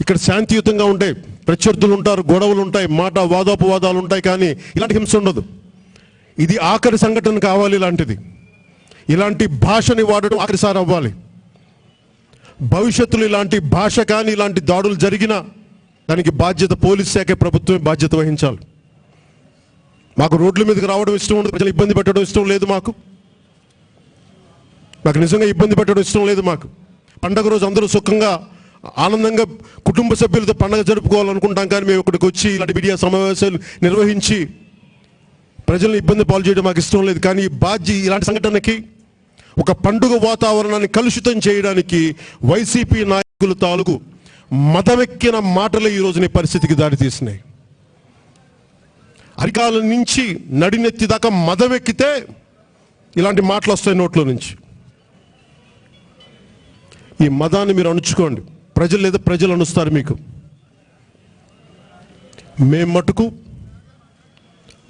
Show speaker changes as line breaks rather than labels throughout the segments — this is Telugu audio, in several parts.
ఇక్కడ శాంతియుతంగా ఉంటాయి ప్రత్యర్థులు ఉంటారు గొడవలు ఉంటాయి మాట వాదోపవాదాలు ఉంటాయి కానీ ఇలాంటి హింస ఉండదు. ఇది ఆఖరి సంఘటన కావాలి ఇలాంటిది. ఇలాంటి భాషని వాడడం ఆఖరిసారి అవ్వాలి. భవిష్యత్తులో ఇలాంటి భాష కానీ ఇలాంటి దాడులు జరిగినా దానికి బాధ్యత పోలీస్ శాఖ ప్రభుత్వమే బాధ్యత వహించాలి. మాకు రోడ్ల మీదకి రావడం ఇష్టం ఉండదు ప్రజలు ఇబ్బంది పెట్టడం ఇష్టం లేదు మాకు. మాకు నిజంగా ఇబ్బంది పెట్టడం ఇష్టం లేదు మాకు. పండగ రోజు అందరూ సుఖంగా ఆనందంగా కుటుంబ సభ్యులతో పండగ జరుపుకోవాలనుకుంటాం కానీ మేము ఇక్కడికి వచ్చి ఇలాంటి మీడియా సమావేశాలు నిర్వహించి ప్రజలను ఇబ్బంది పాలు చేయడం మాకు ఇష్టం లేదు. కానీ బాధ్య ఇలాంటి సంఘటనకి ఒక పండుగ వాతావరణాన్ని కలుషితం చేయడానికి వైసీపీ నాయకులు తాలూకు మతమెక్కిన మాటలు ఈ రోజున పరిస్థితికి దారితీసినాయి అరికాల నుంచి నడినెత్తి దాకా మదవెక్కితే ఇలాంటి మాటలు వస్తాయి నోట్లో నుంచి. ఈ మదాన్ని మీరు అణుచుకోండి. ప్రజలు లేదా ప్రజలు అనుస్తారు మీకు. మేం మటుకు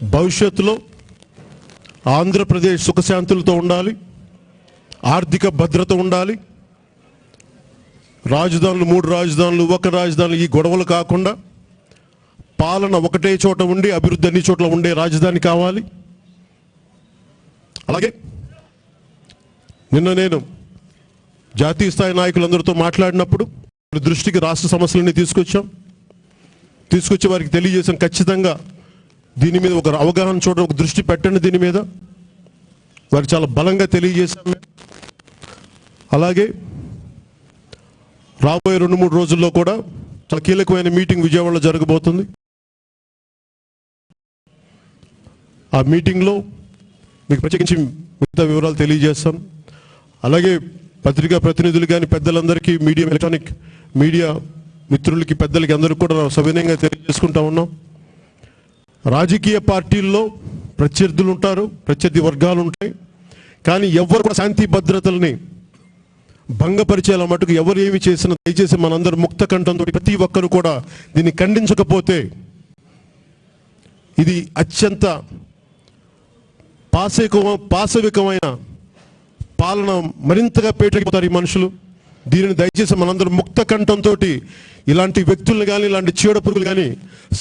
భవిష్యత్తులో ఆంధ్రప్రదేశ్ సుఖశాంతులతో ఉండాలి ఆర్థిక భద్రత ఉండాలి. రాజధానులు మూడు రాజధానులు ఒక రాజధానులు ఈ గొడవలు కాకుండా పాలన ఒకటే చోట ఉండి అభివృద్ధి అన్ని చోట్ల ఉండే రాజధాని కావాలి. అలాగే నిన్న నేను జాతీయ స్థాయి నాయకులందరితో మాట్లాడినప్పుడు దృష్టికి రాష్ట్ర సమస్యలన్నీ తీసుకొచ్చాం. తీసుకొచ్చి వారికి తెలియజేసాం. ఖచ్చితంగా దీని మీద ఒక అవగాహన చూడడం ఒక దృష్టి పెట్టండి దీని మీద. వారికి చాలా బలంగా తెలియజేశాం. అలాగే రాబోయే రెండు మూడు రోజుల్లో కూడా చాలా కీలకమైన మీటింగ్ విజయవాడలో జరగబోతుంది. ఆ మీటింగ్లో మీకు ప్రత్యేకించి మిగతా వివరాలు తెలియజేస్తాం. అలాగే పత్రికా ప్రతినిధులు కానీ పెద్దలందరికీ మీడియం ఎలక్ట్రానిక్ మీడియా మిత్రులకి పెద్దలకి అందరికీ కూడా సవినయంగా తెలియజేసుకుంటా ఉన్నాం. రాజకీయ పార్టీల్లో ప్రత్యర్థులు ఉంటారు ప్రత్యర్థి వర్గాలు ఉంటాయి. కానీ ఎవరు కూడా శాంతి భద్రతల్ని భంగపరిచేలా మటుకు ఎవరు ఏమి చేసినా దయచేసి మనందరూ ముక్త కంఠంతో ప్రతి ఒక్కరు కూడా దీన్ని ఖండించకపోతే ఇది అత్యంత పాశవిక పాశవికమైన పాలన మరింతగా పేటెక్కిపోతారు ఈ మనుషులు. దీనిని దయచేసి మనందరూ ముక్త కంఠంతో ఇలాంటి వ్యక్తులను కానీ ఇలాంటి చీడ పురుగులు కానీ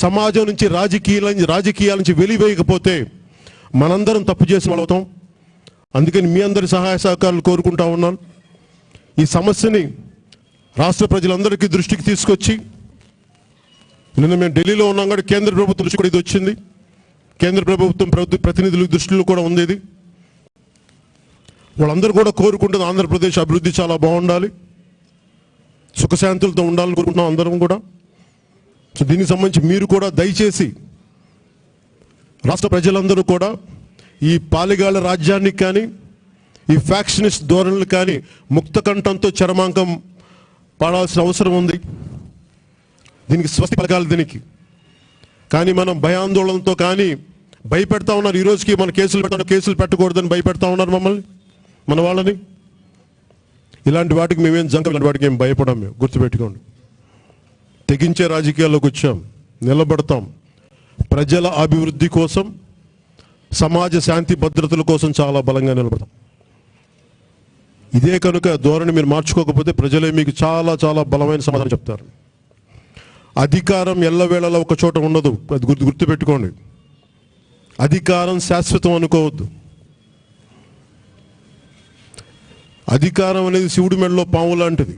సమాజం నుంచి రాజకీయాల నుంచి రాజకీయాల నుంచి వెలివేయకపోతే మనందరం తప్పు చేసి వాళ్ళవుతాం అందుకని మీ అందరి సహాయ సహకారాలు కోరుకుంటా ఉన్నాను. ఈ సమస్యని రాష్ట్ర ప్రజలందరికీ దృష్టికి తీసుకొచ్చి నిన్న మేము ఢిల్లీలో ఉన్నాం కూడా కేంద్ర ప్రభుత్వం దృష్టి కూడా ఇది వచ్చింది. కేంద్ర ప్రభుత్వం ప్రభుత్వ ప్రతినిధుల దృష్టిలో కూడా ఉంది ఇది. వాళ్ళందరూ కూడా కోరుకుంటుంది ఆంధ్రప్రదేశ్ అభివృద్ధి చాలా బాగుండాలి. సుఖశాంతులతో ఉండాలని కోరుకుంటున్నాం అందరం కూడా. సో దీనికి సంబంధించి మీరు కూడా దయచేసి రాష్ట్ర ప్రజలందరూ కూడా ఈ పాలిగాళ్ళ రాజ్యానికి కానీ ఈ ఫ్యాక్షనిస్ట్ ధోరణులు కానీ ముక్త కంఠంతో చరమాంకం పాడాల్సిన అవసరం ఉంది. దీనికి స్వస్తి పలకాలి దీనికి. కానీ మనం భయాందోళనతో కానీ భయపెడతా ఉన్నారు. ఈరోజుకి మన కేసులు పెట్టాలి కేసులు పెట్టకూడదని భయపెడతా ఉన్నారు మమ్మల్ని మన వాళ్ళని. ఇలాంటి వాటికి మేమేం జంక ఇలాంటి వాటికి ఏం భయపడం మేము. గుర్తుపెట్టుకోండి. తెగించే రాజకీయాల్లోకి వచ్చాం. నిలబడతాం. ప్రజల అభివృద్ధి కోసం సమాజ శాంతి భద్రతల కోసం చాలా బలంగా నిలబడతాం. ఇదే కనుక ధోరణి మీరు మార్చుకోకపోతే ప్రజలే మీకు చాలా చాలా బలమైన సమాధానం చెప్తారు. అధికారం ఎల్లవేళలా ఒక చోట ఉండదు. అది గుర్తు గుర్తుపెట్టుకోండి. అధికారం శాశ్వతం అనుకోవద్దు. అధికారం అనేది శివుడి మెడలో పాము లాంటిది.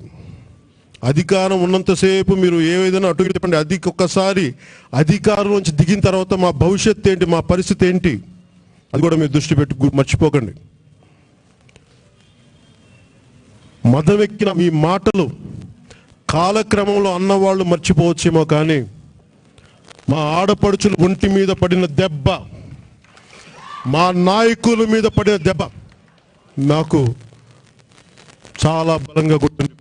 అధికారం ఉన్నంతసేపు మీరు ఏదైనా అటు ఇటు చెప్పండి. అది ఒక్కసారి అధికారం నుంచి దిగిన తర్వాత మా భవిష్యత్తు ఏంటి మా పరిస్థితి ఏంటి అది కూడా మీరు దృష్టి పెట్టి మర్చిపోకండి. మదవెక్కిన మీ మాటలు కాలక్రమంలో అన్నవాళ్ళు మర్చిపోవచ్చేమో కానీ మా ఆడపడుచులు ఒంటి మీద పడిన దెబ్బ మా నాయకుల మీద పడిన దెబ్బ నాకు చాలా బలంగా గుర్తుండి